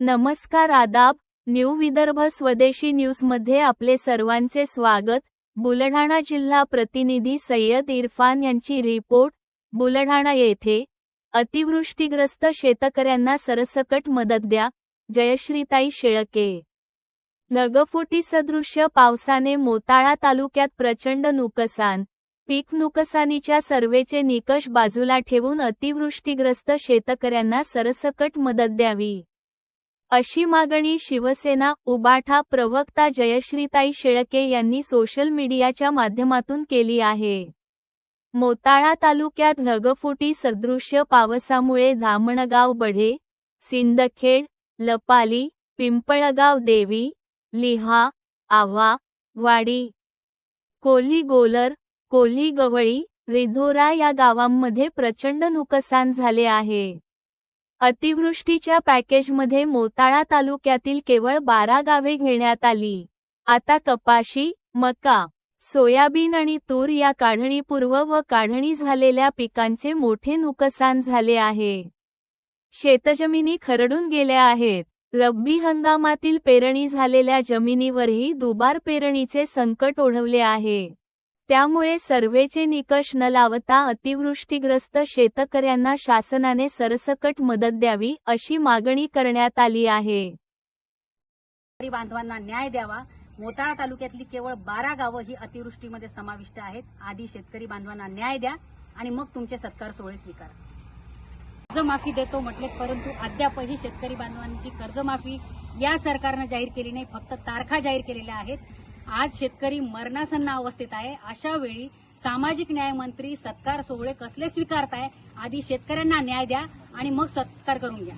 नमस्कार आदाब न्यू विदर्भ स्वदेशी न्यूजमध्ये आपले सर्वांचे स्वागत. बुलढाणा जिल्हा प्रतिनिधी सय्यद इरफान यांची रिपोर्ट. बुलढाणा येथे अतिवृष्टीग्रस्त शेतकऱ्यांना सरसकट मदत द्या. जयश्रीताई शेळके. ढगफुटी सदृश्य पावसाने मोताळा तालुक्यात प्रचंड नुकसान. पीक नुकसानीच्या सर्वेचे निकष बाजूला ठेवून अतिवृष्टीग्रस्त शेतकऱ्यांना सरसकट मदत द्यावी. अशी मागणी शिवसेना उबाठा प्रवक्ता जयश्रीताई शेळके यांनी सोशल मीडियाच्या माध्यमातून केली आहे. मोताळा तालुक्यात ढगफुटी सदृश्य पावसामुळे धामणगाव बढे सिंदखेड लपाली पिंपळगाव देवी लिहा आव्हा वाडी. कोल्ही गोलर कोल्ही गवळी रिधोरा या गावांमध्ये प्रचंड नुकसान झाले आहे. अतिवृष्टीच्या पॅकेजमध्ये मोताळा तालुक्यातील केवळ बारा गावे घेण्यात आली. आता कपाशी मका सोयाबीन आणि तूर या काढणीपूर्व व काढणी झालेल्या पिकांचे मोठे नुकसान झाले आहे. शेतजमिनी खरडून गेल्या आहेत. रब्बी हंगामातील पेरणी झालेल्या जमिनीवरही दुबार पेरणीचे संकट ओढवले आहे. त्यामुळे सर्वेचे निकष न लावता अतिवृष्टीग्रस्त शेतकऱ्यांना शासनाने सरसकट मदत द्यावी अशी मागणी करण्यात आली आहे. शेतकरी बांधवांना न्याय द्यावा. मोताळा तालुक्यातली केवळ बारा गावं ही अतिवृष्टीमध्ये समाविष्ट आहेत. आधी शेतकरी बांधवांना न्याय द्या आणि मग तुमचे सत्कार सोहळे स्वीकारा. कर्जमाफी देतो म्हटले परंतु अद्यापही शेतकरी बांधवांची कर्जमाफी या सरकारनं जाहीर केली नाही फक्त तारखा जाहीर केलेल्या आहेत. आज शेतकरी मरणासन्न अवस्थेत आहे. अशा वेळी सामाजिक न्याय मंत्री सत्कार सोहळे कसले स्वीकारताय आधी शेतकऱ्यांना न्याय द्या आणि मग सत्कार करून घ्या.